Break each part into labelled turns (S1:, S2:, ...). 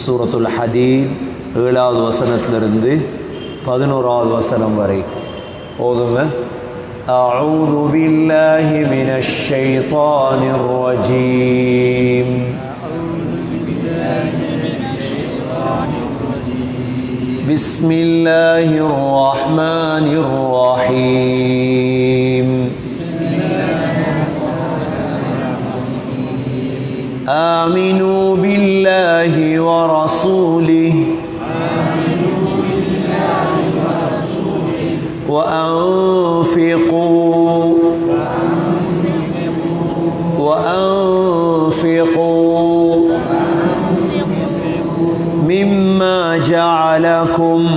S1: சூரத்துல் ஹதீத் ஏழாவது வசனத்திலிருந்து பதினோராவது வசனம் வரை ஓதுங்க أعوذ بالله من الشيطان الرجيم بسم الله الرحمن الرحيم آمنوا بالله ورسوله. وأنفقوا. وأنفقوا. مما جعلكم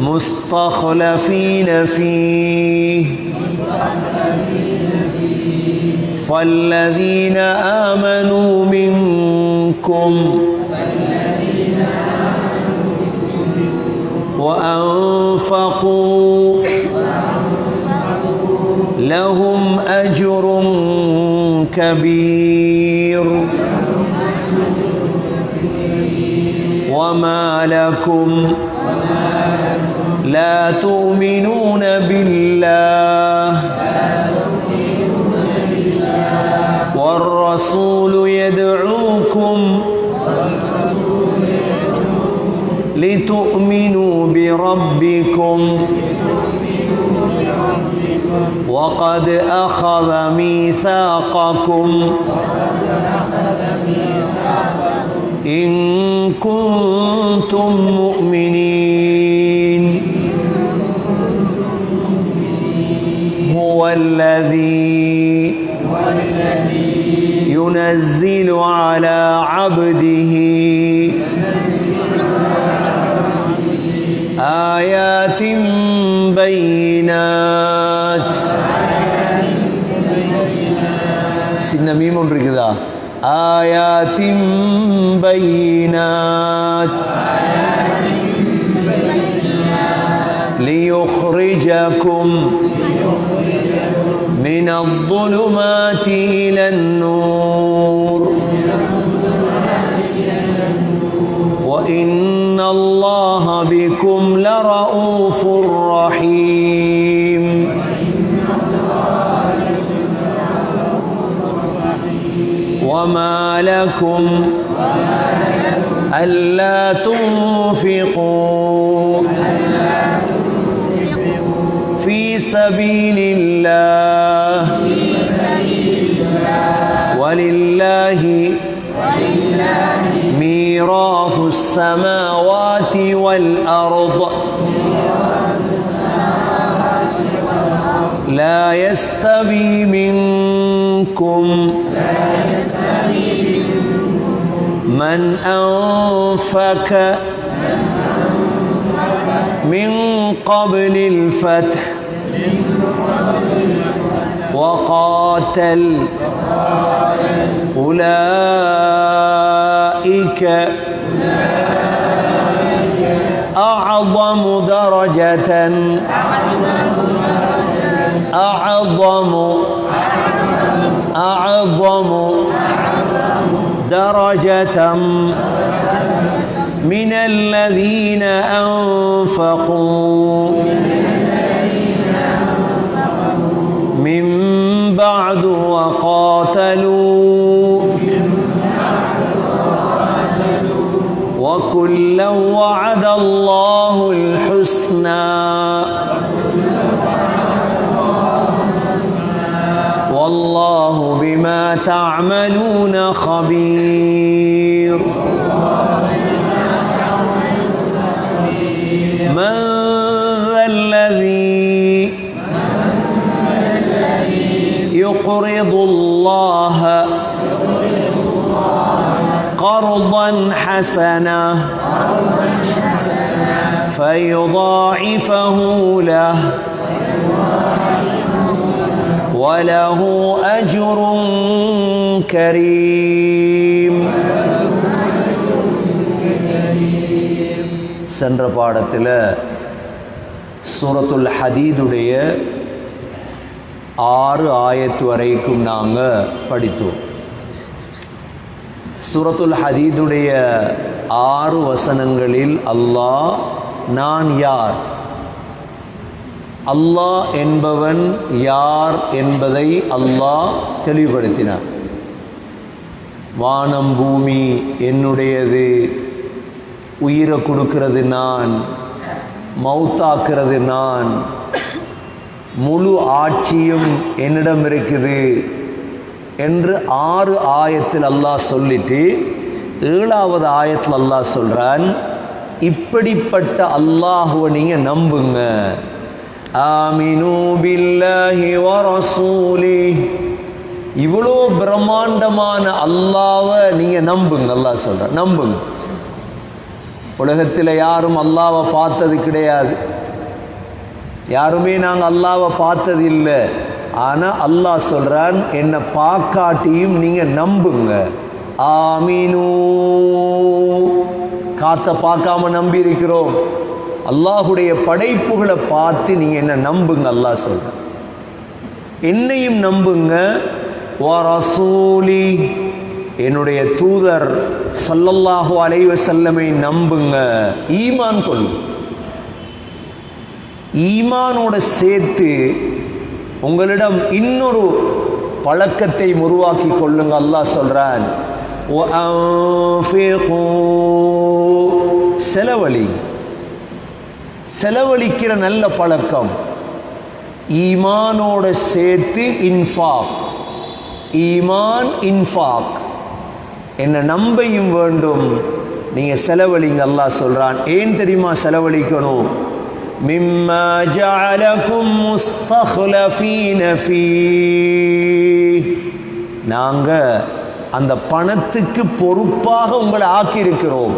S1: مستخلفين فيه. فالذين آمنوا منكم وأنفقوا لهم أجر كبير. وما لكم لا تؤمنون بالله والرسول يدعوكم لتؤمنوا بربكم. وقد أخذ ميثاقكم. إن كنتم சின்ன மீம் ஒன்று இருக்குதா ஆயாத்தின் பைனாத் ليخرجكم من الظلمات إلى النور وإن الله بكم لرؤوف لكم ألا تنفقوا في سبيل الله ولله ميراث السماوات والأرض لا يستوي منكم من أنفك من قبل الفتح وقاتل أولئك أعظم درجة أعظم أعظم درجة من الذين أنفقوا من بعد وقاتلوا وكلا وعد الله الحسنى تعملون خبير. من ذا الذي يقرض الله قرضا حسنا فيضاعفه له وله أجر கரீம். சென்ற பாடத்தில் சூரத்துல் ஹதீதுடைய ஆறு ஆயத்து வரைக்கும் நாங்கள் படித்தோம். சூரத்துல் ஹதீதுடைய ஆறு வசனங்களில் அல்லாஹ் நான் யார்? அல்லாஹ் என்பவன் யார் என்பதை அல்லாஹ் தெளிவுபடுத்தினார் வானம் பூமி என்னுடையது. உயிரை கொடுக்கிறது நான். மௌத்தாக்குறது நான். முழு ஆட்சியும் என்னிடம் இருக்குது என்று ஆறு ஆயத்தில் அல்லாஹ் சொல்லிட்டு ஏழாவது ஆயத்தில் அல்லாஹ் சொல்கிறான் இப்படிப்பட்ட அல்லாஹுவை நீங்கள் நம்புங்க. ஆமினு பில்லாஹி வரசூலி இவ்வளோ பிரம்மாண்டமான அல்லாவை நீங்கள் நம்புங்க அல்லா சொல்கிற நம்புங்க. உலகத்தில் யாரும் அல்லாவை பார்த்தது கிடையாது. யாருமே நாங்கள் அல்லாவை பார்த்தது இல்லை. ஆனால் அல்லாஹ் சொல்கிறான் என்னை பார்க்காட்டியும் நீங்கள் நம்புங்க. ஆமீனூ. காற்றை பார்க்காம நம்பி இருக்கிறோம் அல்லாஹுடைய படைப்புகளை பார்த்து நீங்கள் என்ன நம்புங்க அல்லாஹ் சொல்கிறேன் என்னையும் நம்புங்க. வரசூலி என்னுடைய தூதர் சல்லல்லாஹு அலைவ செல்லமை நம்புங்க. ஈமான் கொள்ளு ஈமானோட சேர்த்து உங்களிடம் இன்னொரு பழக்கத்தை உருவாக்கி கொள்ளுங்க அல்லாஹ் சொல்றான். செலவழி. செலவழிக்கிற நல்ல பழக்கம். ஈமானோட சேர்த்து இன்ஃபாக். ஈமான் இன்ஃபாக். என்ன நம்பையும் வேண்டும். நீங்கள் செலவழிங்க அல்லாஹ் சொல்கிறான் ஏன் தெரியுமா செலவழிக்கணும்? மிம்மா ஜஅலகும் முஸ்தஹ்லஃபீன ஃபீஹ் நாங்கள் அந்த பணத்துக்கு பொறுப்பாக உங்களை ஆக்கியிருக்கிறோம்.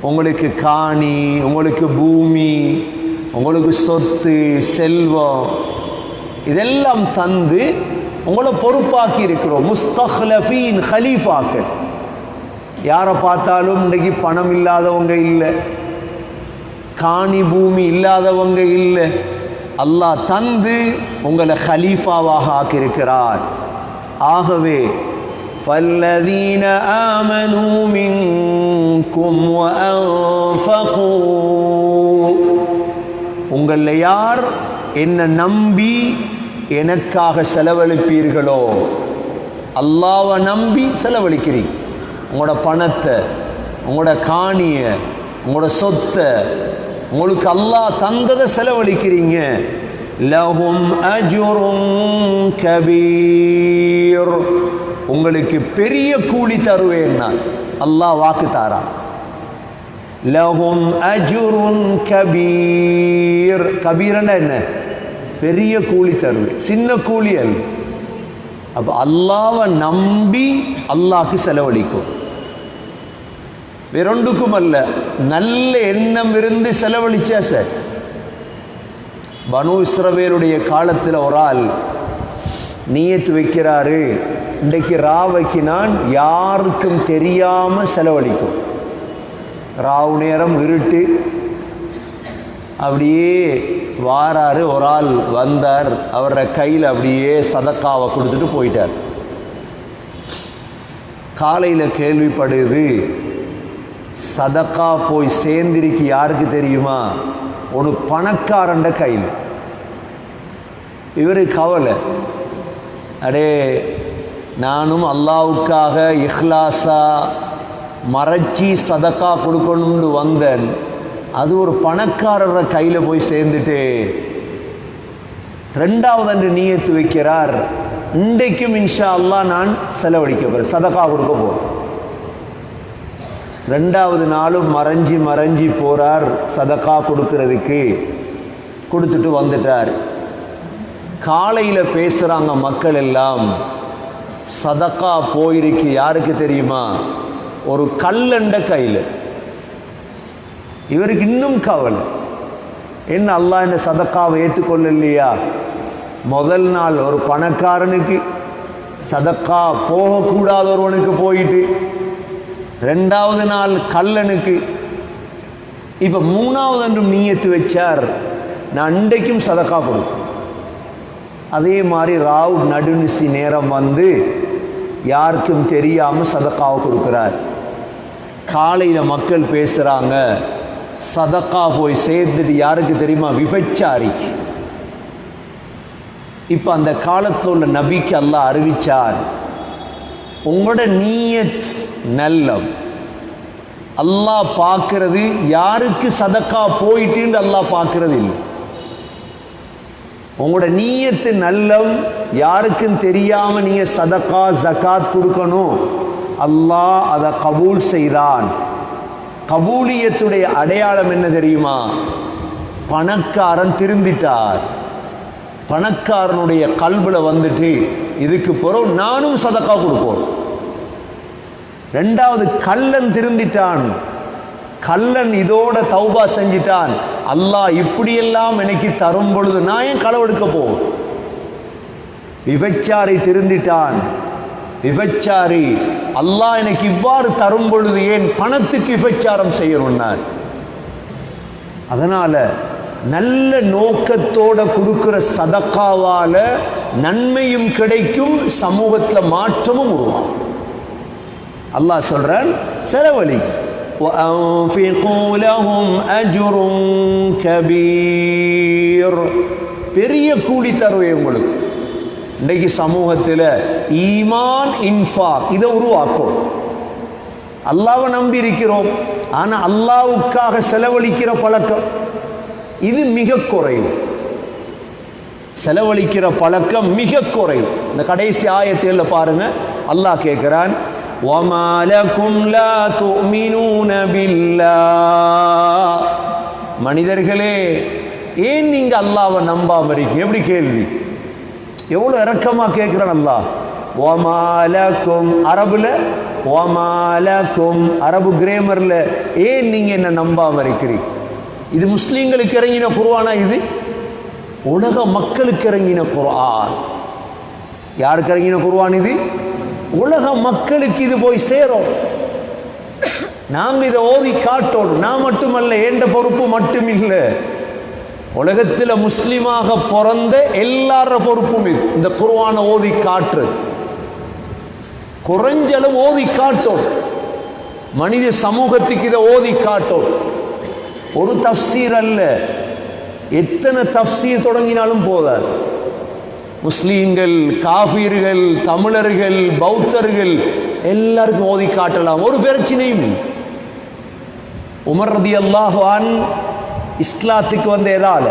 S1: உங்களுக்கு காணி உங்களுக்கு பூமி உங்களுக்கு சொத்து செல்வம் இதெல்லாம் தந்து உங்களை பொறுப்பாக்கி இருக்கிறோம் முஸ்தஹ்லஃபீன் ஹலீஃபாக்கள் யாரை பார்த்தாலும் இன்றைக்கு பணம் இல்லாதவங்க இல்லை காணி பூமி இல்லாதவங்க இல்லை அல்லாஹ் தந்து உங்களை ஹலீஃபாவாக ஆக்கியிருக்கிறார் ஆகவே فالذين آمنوا منكم وأنفقوا உங்களில் யார் என்னை நம்பி எனக்காக செலவழிப்பீர்களோ? அல்லாவை நம்பி செலவழிக்கிறீங்க. உங்களோட பணத்தை உங்களோட காணியை உங்களோட சொத்தை உங்களுக்கு அல்லாஹ் தந்ததை செலவழிக்கிறீங்க. லஹும் அஜுரும் கபீர். உங்களுக்கு பெரிய கூலி தருவேன் நான் அல்லாஹ் வாக்கு தாரா. லஹும் அஜுருன் கபீர். கபீர்னா என்ன? பெரிய கூலி தருவேன் சின்ன கூலி அல்ல. அப்போ அல்லாவை நம்பி அல்லாக்கு செலவழிக்கும். வேறொண்டுக்கும் அல்ல. நல்ல எண்ணம் இருந்து செலவழிச்சா சார். பனு இஸ்ரவேலுடைய காலத்தில் ஒரு ஆள் நீயத்து வைக்கிறாரு. இன்றைக்கு ரா வைக்கினான் யாருக்கும் தெரியாமல் செலவழிக்கும். ராவு நேரம் இருட்டு அப்படியே வாராரு ஒரு ஆள் வந்தார். அவரோட கையில் அப்படியே சதக்காவை கொடுத்துட்டு போயிட்டார். காலையில் கேள்விப்படுது சதக்கா போய் சேர்ந்திருக்கு யாருக்கு தெரியுமா? ஒரு பணக்காரண்ட கையில். இவர் கவலை. அடே நானும் அல்லாவுக்காக இஹ்லாஸா மறைச்சி சதக்கா கொடுக்கணும்னு வந்தேன். அது ஒரு பணக்காரர கையில் போய் சேர்ந்துட்டு ரெண்டாவது அன்று நீயத்து வைக்கிறார். இன்றைக்கும் இன்ஷா அல்லாஹ் நான் செலவழிக்க போகிறேன் சதக்கா கொடுக்க போகிறேன் ரெண்டாவது நாளும் மறைஞ்சி மறைஞ்சி போகிறார் சதக்கா கொடுக்கறதுக்கு கொடுத்துட்டு வந்துட்டார். காலையில் பேசுகிறாங்க மக்கள் எல்லாம் சதக்கா போயிருக்கு. யாருக்கு தெரியுமா? ஒரு கல்லண்ட கையில். இவருக்கு இன்னும் கவலை. என்ன அல்லாஹ் இந்த சதக்காவை ஏற்றுக்கொள்ளலையா? முதல் நாள் ஒரு பணக்காரனுக்கு சதக்கா போகக்கூடாத ஒருவனுக்கு போயிட்டு ரெண்டாவது நாள் கல்லனுக்கு இப்போ மூணாவது அன்றும் நீயத்து வச்சார் நான் இன்றைக்கும் சதக்கா கொடுக்கும் அதே மாதிரி ராவ் நடுநிசி நேரம் வந்து யாருக்கும் தெரியாமல் சதக்காவை கொடுக்குறார். காலையில் மக்கள் பேசுகிறாங்க சதக்கா போய் சேர்ந்துட்டு யாருக்கு தெரியுமா? விபச்சாரிக்கு இப்போ அந்த காலத்தில் உள்ள நபிக்கு அல்லாஹ் அறிவிச்சார் உங்களோட நீயத் நல்லம். அல்லாஹ் பார்க்கறது யாருக்கு சதக்கா போயிட்டுன்னு அல்லாஹ் பார்க்கறது இல்லை உங்களோட நீயத்து நல்லம் யாருக்கும் தெரியாம நீங்க சதக்கா ஜகாத் கொடுக்கணும். அல்லாஹ் அதை கபூல் செய்தான் கபூலியத்துடைய அடையாளம் என்ன தெரியுமா? பணக்காரன் திருந்திட்டார். பணக்காரனுடைய கல்புல வந்துட்டு இதுக்கு பிறகு நானும் சதக்கா கொடுப்போம். ரெண்டாவது கல்லன் திருந்திட்டான். கல்லன் இதோட தௌபா செஞ்சிட்டான். அல்லாஹ் இப்படியெல்லாம் எனக்கு தரும் பொழுது நான் ஏன் களவெடுக்க போவோம் விபச்சாரி திருந்திட்டான். விபச்சாரி. அல்லாஹ் எனக்கு இவ்வாறு தரும் பொழுது ஏன் பணத்துக்கு விபச்சாரம் செய்யணும்னா அதனால் நல்ல நோக்கத்தோட கொடுக்குற சதக்காவால் நன்மையும் கிடைக்கும் சமூகத்தில் மாற்றமும் உருவாகும். அல்லாஹ் சொல்கிறான் செலவழி. பெரிய கூலி தருவேன் உங்களுக்கு. இன்றைக்கு சமூகத்தில் ஈமான் இன்ஃபா இதை உருவாக்கும். அல்லாவை நம்பி இருக்கிறோம். ஆனால் அல்லாவுக்காக செலவழிக்கிற பழக்கம். இது மிக குறைவு. செலவழிக்கிற பழக்கம் மிக குறைவு. இந்த கடைசி ஆயத்தில் பாருங்க அல்லாஹ் கேட்கிறான் மனிதர்களே ஏன் நீங்க அல்லாவை நம்பாம இருக்கீங்க? எப்படி கேள்வி? எவ்வளோ இறக்கமாக கேட்குறான் அல்லா ஒமாலக்கும் அரபில் ஒமாலக்கும் அரபு கிரேமரில் ஏன் நீங்கள் என்ன நம்பாமல் இருக்கிறீங்க? இது முஸ்லீம்களுக்கு இறங்கின குருவானா இது? உலக மக்களுக்கு இறங்கின குர்ஆன். யாருக்கு இறங்கின குர்ஆன் இது? உலக மக்களுக்கு இது போய் சேரும். நாம் இதை ஓதி காட்டோம் நான் மட்டுமல்ல என்ற பொறுப்பு மட்டும் இல்லை. உலகத்தில் முஸ்லீமாக பிறந்த எல்லார பொறுப்பும் இது. இந்த குருவான ஓதி காற்று குறைஞ்சளவு ஓதி காட்டும் மனித சமூகத்துக்கு இதை ஓதி காட்டும் ஒரு தஃசீர் அல்ல. எத்தனை தஃசீர் தொடங்கினாலும் போதாது. முஸ்லீம்கள் காஃபீர்கள் தமிழர்கள் பௌத்தர்கள் எல்லாருக்கும் ஓதி காட்டலாம். ஒரு பிரச்சனையும் இல்லை. உமர் ரதி அல்லாஹான் இஸ்லாத்துக்கு வந்த எதால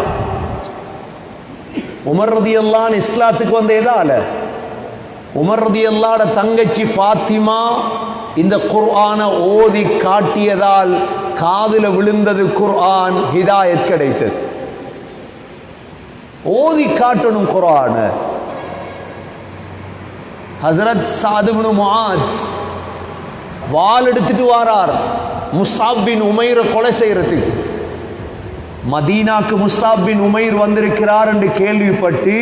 S1: உமர் ரதி இஸ்லாத்துக்கு வந்த எதால உமர் ரதி அல்லாட தங்கச்சி ஃபாத்திமா இந்த குர்ஆன ஓதி காட்டியதால் காதுல விழுந்தது குர்ஆன் ஹிதாயத் கிடைத்தது. ஓதி காட்டணும் குர்ஆன. ஹசரத் சாதுபின் முஆஸ் வால் எடுத்துட்டு வாரார். முசாப் பின் உமைரை கொலை செய்யறதுக்கு. மதீனாக்கு முஸ்தாப் பின் உமைர் வந்திருக்கிறார் என்று கேள்விப்பட்டு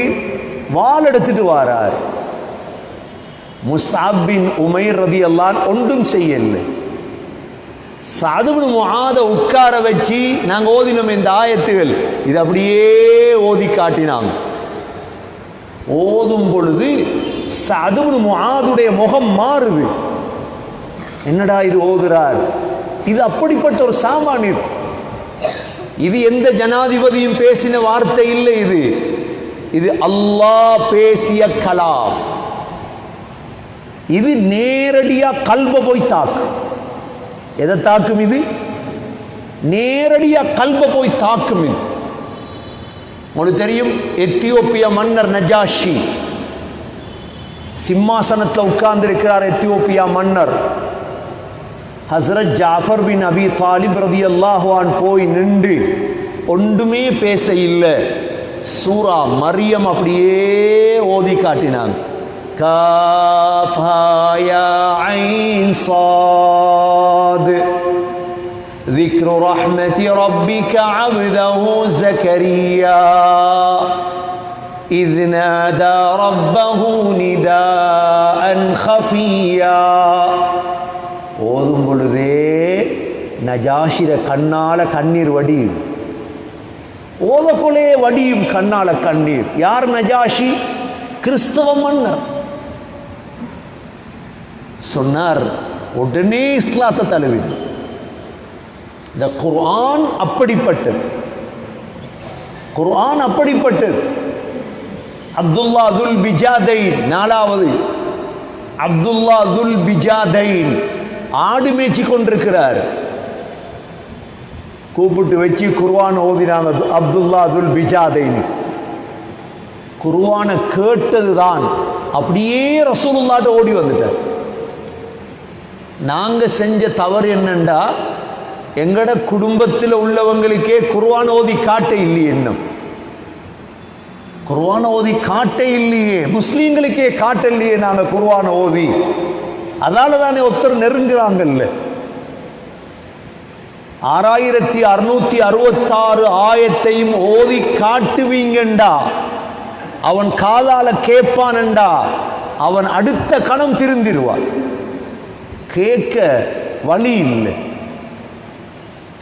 S1: வாள் எடுத்துட்டு வாரார். முஸ்தாப் பின் உமைர் ரதி அல்லான் ஒன்றும் செய்யலை சாதுபனு முஆத உட்கார வச்சு நாங்க ஓதினோம் இந்த ஆயத்துகள். இது அப்படியே ஓதி காட்டினாங்க. ஓதும் பொழுது சதுபனு மாதுடைய முகம் மாறுது. என்னடா இது ஓதுறார்? இது அப்படிப்பட்ட ஒரு சாமானியர் இது எந்த ஜனாதிபதியும் பேசின வார்த்தை இல்லை இது. இது அல்லாஹ் பேசிய கலாம். இது நேரடியா கல்ப போய் தாக்கும் எதை தாக்கும் இது? நேரடியா கல்ப போய் தாக்கும் இது. உங்களுக்கு தெரியும் எத்தியோப்பிய மன்னர் நஜாஷி. சிம்மாசனத்தில் உட்கார்ந்து இருக்கிறார் எத்தியோப்பியா மன்னர். ஹசரத் ஜாஃபர் பின் அபி தாலிப் ரதி அல்லாஹான் போய் நின்று ஒன்றுமே பேச இல்லை சூரா மரியம் அப்படியே ஓதி காட்டினாங்க كافها يا عين صاد ذكر رحمة ربك عبده زكريا إذ نادى ربه نداء خفيا நஜாஷிர கண்ணால கண்ணீர் வடியும் ஓவகுலே வடியும் கண்ணால கண்ணீர். யார் நஜாஷி? கிறிஸ்தவ மன்னர். சொன்னார் உடனே இஸ்லாத்தை தழுவிடு இந்த குர்ஆன் அப்படிப்பட்டது. குர்ஆன் அப்படிப்பட்டது. அப்துல்லா துல் பிஜாதைன் நாலாவது. அப்துல்லா துல் பிஜாதைன் ஆடு மேய்ச்சி கொண்டிருக்கிறார். கூப்பிட்டு வச்சு குர்வான் ஓதினாங்க அப்துல்லா துல் குர்வானை கேட்டதுதான் அப்படியே ரசூலுல்லாட்ட ஓடி வந்துட்டார். நாங்க செஞ்ச தவறு என்னண்டா? எங்கட குடும்பத்தில் உள்ளவங்களுக்கே குர்வான் ஓதி காட்ட இல்லையே இன்னும். குர்வான ஓதி காட்ட இல்லையே. முஸ்லீம்களுக்கே காட்ட இல்லையே நாங்க குர்வான ஓதி. அதால தானே ஒருத்தர் நெருங்குறாங்கல்ல. ஆறாயிரத்தி அறுநூத்தி அறுபத்தாறு ஆயத்தையும் ஓதி காட்டுவீங்கண்டா. அவன் காதால கேட்பானண்டா அவன் அடுத்த கணம் திருந்திருவான். கேட்க வழி இல்லை.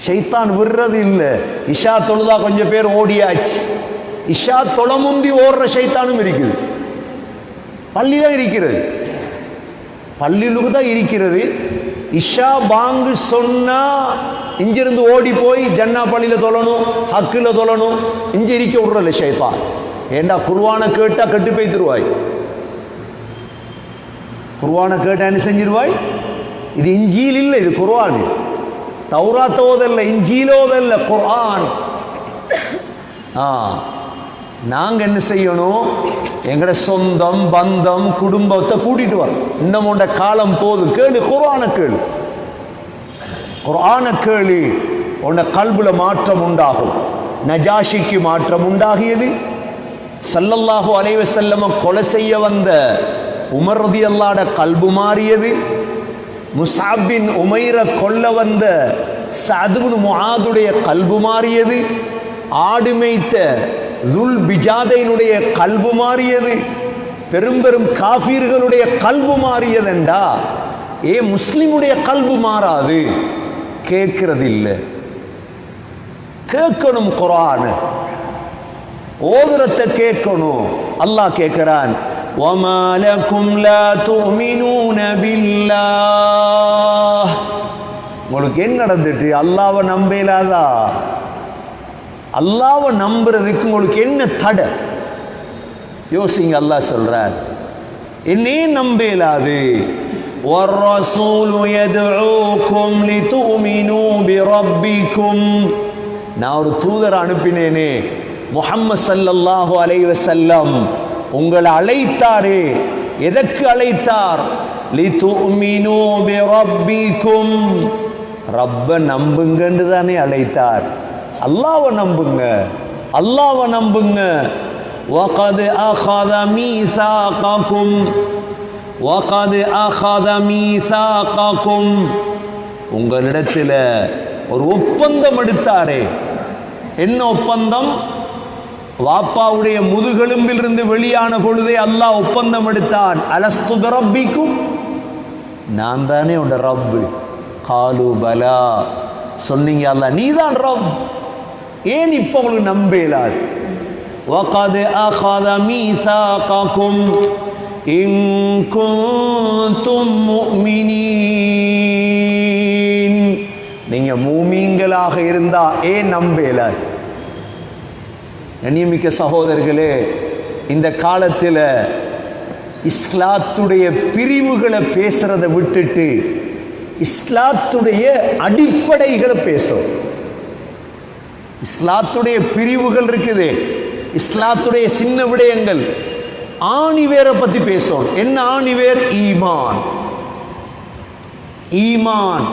S1: ஷைத்தான் விடுறது இல்லை. இஷா தொழுதா கொஞ்சம் பேர் ஓடியாச்சு. இஷா தொலைமுந்தி ஓடுற ஷைத்தானும் இருக்குது. பள்ளியில இருக்கிறது. பள்ளியிலுக்கு தான் இருக்கிறது. இஷா பாங்கு சொன்னா இங்கிருந்து ஓடி போய் ஜன்னா பள்ளியில தொழணும் ஹக்கில் தொழணும் இஞ்சி இருக்க விடுறல ஷைத்தான். ஏண்டா குருவானை கேட்டா கட்டு போய்த்துருவாய்? குருவானை கேட்டா என்ன செஞ்சிருவாய்? இது இஞ்சியில் இல்லை இது குர்வான் தௌராத்தோதல்ல இஞ்சியிலோதல்ல குர்ஆன். ஆ நாங்க என்ன செய்யணும்? எங்கட சொந்தம் பந்தம் குடும்பத்தை கூட்டிட்டு வரோம். இன்னும் உண்ட காலம் போது. கேளு குரான கேளு. குரான கேளு. உன்னை கல்புல மாற்றம் உண்டாகும். நஜாஷிக்கு மாற்றம் உண்டாகியது. சல்லல்லாஹு அலைவ செல்லம கொலை செய்ய வந்த உமர் அல்லாட கல்பு மாறியது. முசாபின் உமைர கொல்ல வந்த சதுபுன் முஹாதுடைய கல்பு மாறியது. ஆடு மேய்த்த ஜுல் பிஜாதைனுடைய கல்பு மாறியது பெரும் பெரும் காஃபீர்களுடைய கல்பு மாறியதெண்டா ஏ முஸ்லிமுடைய கல்பு மாறாது கேட்கிறது இல்லை கேட்கணும் குரான் ஓதுரத்தை கேட்கணும் அல்லாஹ் கேட்கிறான் وَمَا لَكُمْ لَا تُؤْمِنُونَ بِاللَّهِ உங்களுக்கு என்ன நடந்துட்டு அல்லாவை நம்பலாதா அல்லாவை நம்புறதுக்கு உங்களுக்கு என்ன தடை யோசிங்க அல்லாஹ் சொல்றார் என்னே நம்பலாது والرسول يدعوكم لتؤمنوا بربكم நான் ஒரு தூதர் அனுப்பினேனே முஹம்மது ஸல்லல்லாஹு அலைஹி வஸல்லம் உங்களை அழைத்தாரே எதற்கு அழைத்தார் லிதுமினு பிரப்பிக்கும் ரப்ப நம்புங்கன்னு தானே அழைத்தார் அல்லாஹ்வை நம்புங்க அல்லாஹ்வை நம்புங்க وقد أخذ ميثاقكم وقد أخذ ميثاقكم உங்களிடத்தில் ஒரு ஒப்பந்தம் எடுத்தாரே என்ன ஒப்பந்தம் வாப்பாவுடைய முதுகெலும்பிலிருந்து வெளியான பொழுதே அல்லாஹ் ஒப்பந்தம் எடுத்தான் அலஸ்து பிரப்பிக்கும் நான் தானே உண்ட ரப்பு காலு பலா சொன்னீங்க அல்லாஹ் நீதான் ரப் ஏன் இப்போ உங்களுக்கு நம்பலாது وقد أخذ ميثاقكم إن كنتم مؤمنين நீங்க மூமீன்களாக இருந்தா ஏன் நம்பலாது கண்ணியமிக்க சகோதரர்களே இந்த காலத்தில் இஸ்லாத்துடைய பிரிவுகளை பேசுறதை விட்டுட்டு இஸ்லாத்துடைய அடிப்படைகளை பேசும் இஸ்லாத்துடைய பிரிவுகள் இருக்குது. இஸ்லாத்துடைய சின்ன விடயங்கள். ஆணிவேரை பத்தி பேசுவோம். என்ன ஆணிவேர் ஈமான். ஈமான்.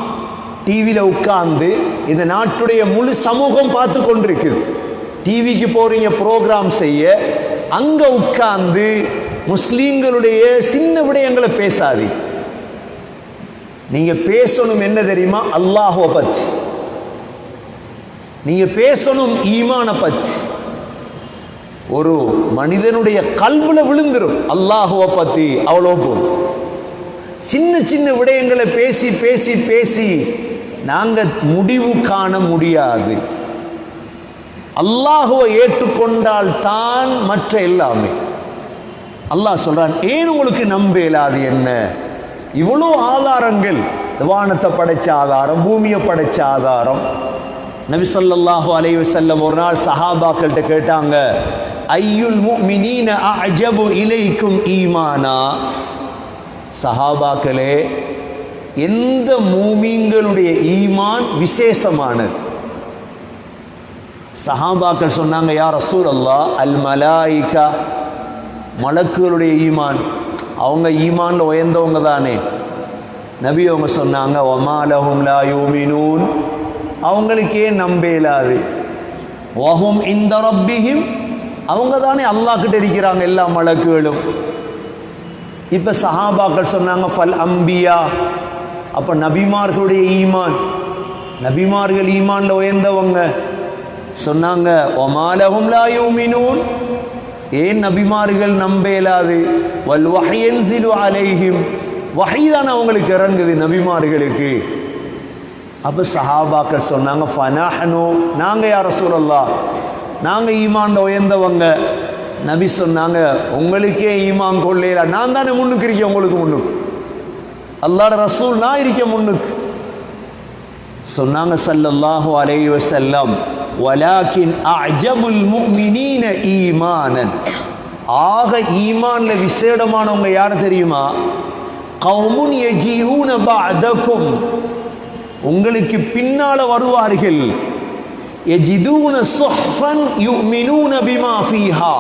S1: டிவியில் உட்கார்ந்து இந்த நாட்டுடைய முழு சமூகம் பார்த்து கொண்டிருக்குது. டிவிக்கு போறீங்க ப்ரோக்ராம் செய்ய. அங்க உட்கார்ந்து முஸ்லீம்களுடைய சின்ன விடயங்களை பேசாது நீங்க பேசணும் என்ன தெரியுமா? அல்லாஹுவை பத்தி. நீங்கள் பேசணும் ஈமான பத்தி ஒரு மனிதனுடைய கல்வில விழுந்துடும் அல்லாஹுவை பத்தி அவ்வளோ போகும் சின்ன சின்ன விடயங்களை பேசி பேசி பேசி நாங்க முடிவு காண முடியாது. அல்லாஹுவை ஏற்றுக்கொண்டால் தான் மற்ற எல்லாமே. அல்லாஹ் சொல்றான் ஏன் உங்களுக்கு நம்ப இயலாது என்ன? இவ்வளோ ஆதாரங்கள். வானத்தை படைச்ச ஆதாரம் பூமியை படைச்ச ஆதாரம். நபிசல்லாஹு அலைய செல்லம் ஒரு நாள் சஹாபாக்கள்கிட்ட கேட்டாங்க ஐயுல் முஃமினீன அஜபு இலைக்கும் ஈமானா? சஹாபாக்களே எந்த மூமிங்களுடைய ஈமான் விசேஷமானது? சஹாபாக்கள் சொன்னாங்க யார் ரசூல் அல்லா அல் மலாயிகா மலக்குகளுடைய ஈமான் அவங்க ஈமான்ல உயர்ந்தவங்க தானே? நபி அவங்க சொன்னாங்க ஒமாலஹும் லா யூமினூன். அவங்களுக்கே நம்ப இயலாது வஹும் இந்த ரப்பிஹிம் அவங்க தானே அல்லாஹ் கிட்ட இருக்கிறாங்க எல்லா மலக்குகளும். இப்ப சஹாபாக்கள் சொன்னாங்க ஃபல் அம்பியா. அப்ப நபிமார்களுடைய ஈமான் நபிமார்கள் ஈமான்ல உயர்ந்தவங்க சொன்னாங்க ஒமாலகும் லாயூமினூன் ஏன் நபிமார்கள் நம்ப இயலாது வல் வஹயன்சிலு அலைஹிம். வகைதான் அவங்களுக்கு இறங்குது நபிமார்களுக்கு. அப்போ சஹாபாக்கள் சொன்னாங்க ஃபனாஹனோ நாங்கள் யார சூழல்லா நாங்கள் ஈமான்ல உயர்ந்தவங்க. நபி சொன்னாங்க உங்களுக்கே ஈமான் கொள்ளையில நான் தானே முன்னுக்கு இருக்கேன் உங்களுக்கு முன்னுக்கு. அல்லாட ரசூல் நான் இருக்கேன் முன்னுக்கு. சொன்னாங்க சல்லல்லாஹு அலைஹி வஸல்லம் வலாக்கின் அஜபுல் முஃமினீன ஈமானன். ஆக ஈமான்ல விசேடமானவங்க யார் தெரியுமா? கவுமுன் எஜியூன பாதக்கும் உங்களுக்கு பின்னால வருவார்கள். யஜிதூன சுஹ்ஃபன் யுமினூன பிமா ஃபீஹா.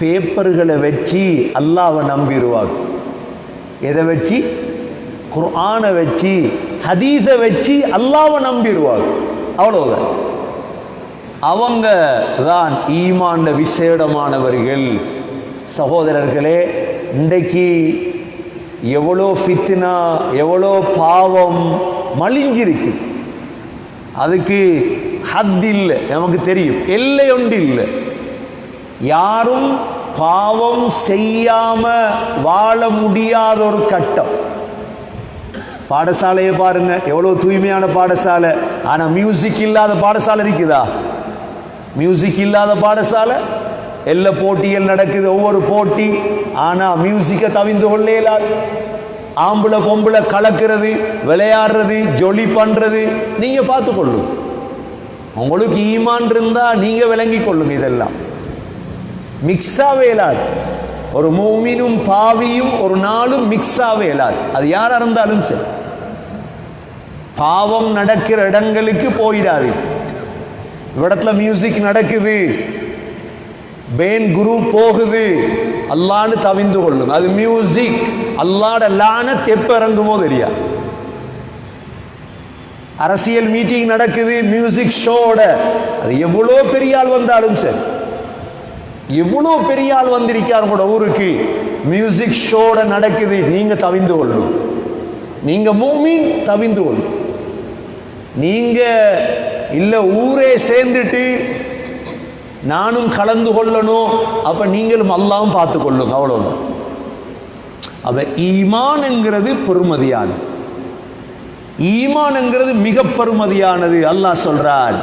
S1: பேப்பர்களை வச்சு அல்லாவை நம்பிடுவாங்க எதை வச்சு? குர்ஆனை வச்சு ஹதீஸை வச்சு அல்லாவை நம்பிடுவாங்க அவ்வளவுதான். அவங்க தான் ஈமான விசேடமானவர்கள். சகோதரர்களே இன்றைக்கு எவ்வளோ ஃபித்னா எவ்வளோ பாவம் மலிஞ்சிருக்கு. அதுக்கு ஹத் இல்லை நமக்கு தெரியும். எல்லை ஒன்று இல்லை. யாரும் பாவம் செய்யாம வாழ முடியாத ஒரு கட்டம். பாடசாலையை பாருங்க எவ்வளவு தூய்மையான பாடசாலை. ஆனா மியூசிக் இல்லாத பாடசாலை இருக்குதா? மியூசிக் இல்லாத பாடசாலை? எல்லா போட்டிகள் நடக்குது ஒவ்வொரு போட்டி. ஆனா மியூசிக்கை தவிந்து கொள்ளே ஆம்பளை பொம்பளை கலக்கிறது விளையாடுறது ஜொலி பண்றது நீங்க பார்த்து கொள்ளும் உங்களுக்கு ஈமான் இருந்தா நீங்க விளங்கி கொள்ளும் இதெல்லாம். மிக்ஸா வேலாது ஒரு மூமினும் பாவியும் ஒரு நாளும் மிக்ஸாவே இயலாது அது யாரா இருந்தாலும் சரி. பாவம் நடக்கிற இடங்களுக்கு போயிடாது இவ்விடத்துல மியூசிக் நடக்குது. பேன் குரு போகுது. அல்லான்னு தவிந்து கொள்ளும் அது மியூசிக் அல்லாட லான தெப்ப இறங்குமோ தெரியா? அரசியல் மீட்டிங் நடக்குது மியூசிக் ஷோட அது எவ்வளோ பெரிய ஆள் வந்தாலும் சரி. எவ்வளோ பெரிய ஆள் வந்திருக்கார் உங்களோட ஊருக்கு. மியூசிக் ஷோட நடக்குது. நீங்க தவிந்து கொள்ளும் நீங்க மூமின் தவிந்து கொள்ளும் நீங்க இல்ல ஊரே சேர்ந்துட்டு நானும் கலந்து கொள்ளணும். அப்ப நீங்களும் அல்லாவும் பார்த்து கொள்ளுங்க அவ்வளவுதான். அப்போ ஈமான்ங்கிறது பெருமதியானது ஈமான்ங்கிறது மிக பெருமதியானது அல்லாஹ் சொல்றான்